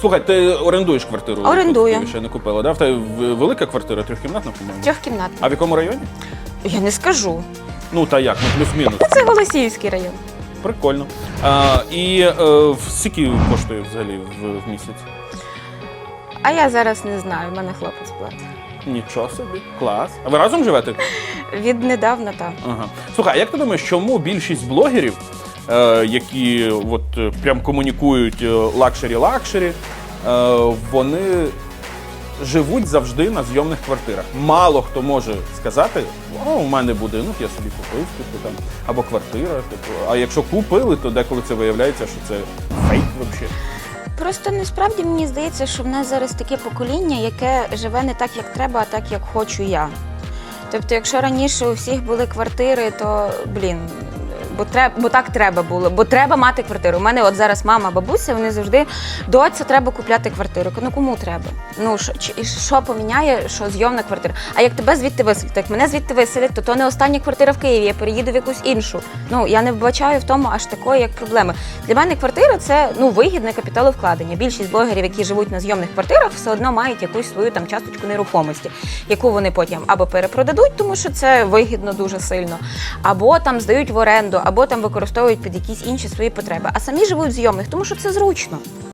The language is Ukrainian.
Слухай, ти орендуєш квартиру? Орендую. Києві Ще не купила, да? В тебе велика квартира, трьохкімнатна, по-моєму? Трьохкімнатна. А в якому районі? Я не скажу. Ну та як, ну плюс-мінус. Це Голосіївський район. Прикольно. А, і е, в- скільки коштує взагалі в, в місяць? А я зараз не знаю, в мене хлопець платить. Нічого собі, клас. А ви разом живете? Віднедавна так. Ага. Слухай, а як ти думаєш, чому більшість блогерів, які от е, прям комунікують лакшері-лакшері, е, вони живуть завжди на зйомних квартирах? Мало хто може сказати, о, у мене будинок, я собі купив, типу там, або квартира. Типу. А якщо купили, то деколи це виявляється, що це фейк взагалі. Просто насправді мені здається, що в нас зараз таке покоління, яке живе не так, як треба, а так, як хочу я. Тобто, якщо раніше у всіх були квартири, то блін. Бо треба, бо так треба було, бо треба мати квартиру. У мене от зараз мама, бабуся, вони завжди доця, треба купляти квартиру. Ну кому треба? Ну що, що поміняє, що зйомна квартира? А як тебе звідти виселять? Як мене звідти виселять, то то не остання квартира в Києві. Я переїду в якусь іншу. Ну я не вбачаю в тому аж такої, як проблеми. Для мене квартира це ну вигідне капіталовкладення. Більшість блогерів, які живуть на зйомних квартирах, все одно мають якусь свою там часточку нерухомості, яку вони потім або перепродадуть, тому що це вигідно дуже сильно, або там здають в оренду, або там використовують під якісь інші свої потреби. А самі живуть в зйомних, тому що це зручно.